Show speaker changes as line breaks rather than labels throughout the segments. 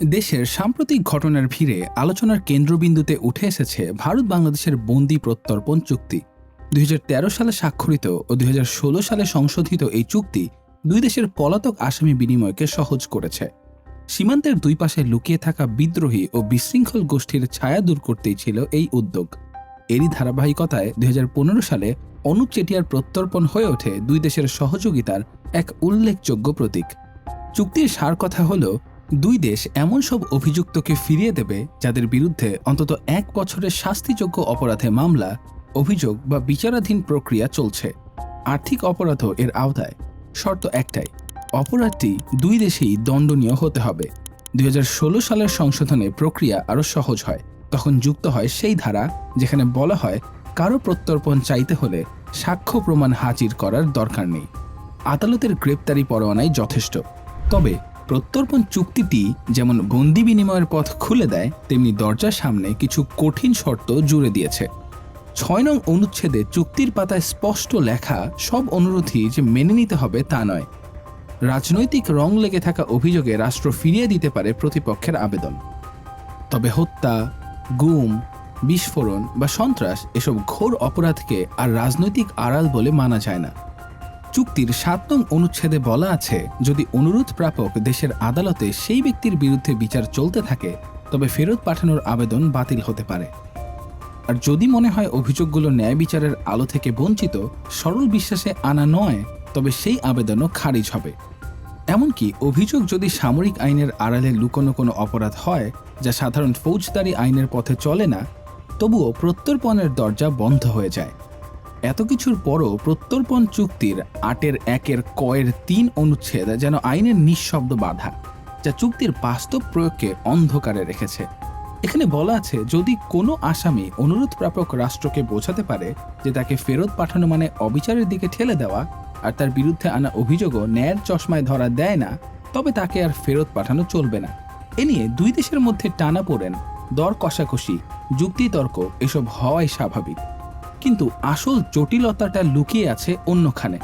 দেশের সাম্প্রতিক ঘটনার ভিড়ে আলোচনার কেন্দ্রবিন্দুতে উঠে এসেছে ভারত বাংলাদেশের বন্দি প্রত্যর্পণ চুক্তি। দুই হাজার তেরো সালে স্বাক্ষরিত ও দুই হাজার ষোলো সালে সংশোধিত এই চুক্তি দুই দেশের পলাতক আসামি বিনিময়কে সহজ করেছে। সীমান্তের দুই পাশে লুকিয়ে থাকা বিদ্রোহী ও বিশৃঙ্খল গোষ্ঠীর ছায়া দূর করতেই ছিল এই উদ্যোগ। এরই ধারাবাহিকতায় দুই হাজার পনেরো সালে অনুপ চেটিয়ার প্রত্যর্পণ হয়ে ওঠে দুই দেশের সহযোগিতার এক উল্লেখযোগ্য প্রতীক। চুক্তির সার কথা হল দুই দেশ এমন সব অভিযুক্তকে ফিরিয়ে দেবে যাদের বিরুদ্ধে অন্তত এক বছরের শাস্তিযোগ্য অপরাধে মামলা, অভিযোগ বা বিচারাধীন প্রক্রিয়া চলছে। আর্থিক অপরাধও এর আওতায়। শর্ত একটাই, অপরাধটি দুই দেশেই দণ্ডনীয় হতে হবে। দুই হাজার ষোলো সালের সংশোধনে প্রক্রিয়া আরও সহজ হয়, তখন যুক্ত হয় সেই ধারা যেখানে বলা হয়, কারও প্রত্যর্পণ চাইতে হলে সাক্ষ্য প্রমাণ হাজির করার দরকার নেই। আদালতের গ্রেপ্তারি পরোয়ানাই যথেষ্ট। তবে প্রত্যর্পণ চুক্তিটি যেমন বন্দি বিনিময়ের পথ খুলে দেয়, তেমনি দরজার সামনে কিছু কঠিন শর্ত জুড়ে দিয়েছে। ছয় নং অনুচ্ছেদে চুক্তির পাতায় স্পষ্ট লেখা সব অনুরোধই যে মেনে নিতে হবে তা নয়। রাজনৈতিক রং লেগে থাকা অভিযোগে রাষ্ট্র ফিরিয়ে দিতে পারে প্রতিপক্ষের আবেদন। তবে হত্যা, গুম, বিস্ফোরণ বা সন্ত্রাস এসব ঘোর অপরাধকে আর রাজনৈতিক আড়াল বলে মানা যায় না। চুক্তির সাত নং অনুচ্ছেদে বলা আছে, যদি অনুরোধ প্রাপক দেশের আদালতে সেই ব্যক্তির বিরুদ্ধে বিচার চলতে থাকে, তবে ফেরত পাঠানোর আবেদন বাতিল হতে পারে। আর যদি মনে হয় অভিযোগগুলো ন্যায় বিচারের আলো থেকে বঞ্চিত, সরল বিশ্বাসে আনা নয়, তবে সেই আবেদনও খারিজ হবে। এমনকি অভিযোগ যদি সামরিক আইনের আড়ালে লুকোনো কোনো অপরাধ হয়, যা সাধারণ ফৌজদারি আইনের পথে চলে না, তবুও প্রত্যর্পণের দরজা বন্ধ হয়ে যায়। এত কিছুর পরও প্রত্যর্পণ চুক্তির আটের একের কয়ের তিন অনুচ্ছেদ যেন আইনের নিঃশব্দ বাধা, যা চুক্তির বাস্তব প্রয়োগকে অন্ধকারে রেখেছে। এখানে বলা আছে, যদি কোনো আসামি অনুরোধ প্রাপক রাষ্ট্রকে বোঝাতে পারে যে তাকে ফেরত পাঠানো মানে অবিচারের দিকে ঠেলে দেওয়া, আর তার বিরুদ্ধে আনা অভিযোগও ন্যায়ের চশমায় ধরা দেয় না, তবে তাকে আর ফেরত পাঠানো চলবে না। এ নিয়ে দুই দেশের মধ্যে টানা পড়েন দর কষাকষি, যুক্তিতর্ক এসব হওয়াই স্বাভাবিক। কিন্তু আসল জটিলতাটা লুকিয়ে আছে অন্যখানে।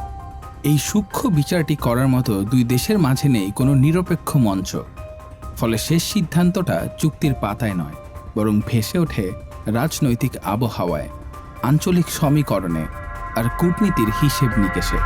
এই সূক্ষ্ম বিচারটি করার মতো দুই দেশের মাঝে নেই কোনো নিরপেক্ষ মঞ্চ। ফলে শেষ সিদ্ধান্তটা চুক্তির পাতায় নয়, বরং ভেসে ওঠে রাজনৈতিক আবহাওয়ায়, আঞ্চলিক সমীকরণে আর কূটনীতির হিসেব নিকেশে।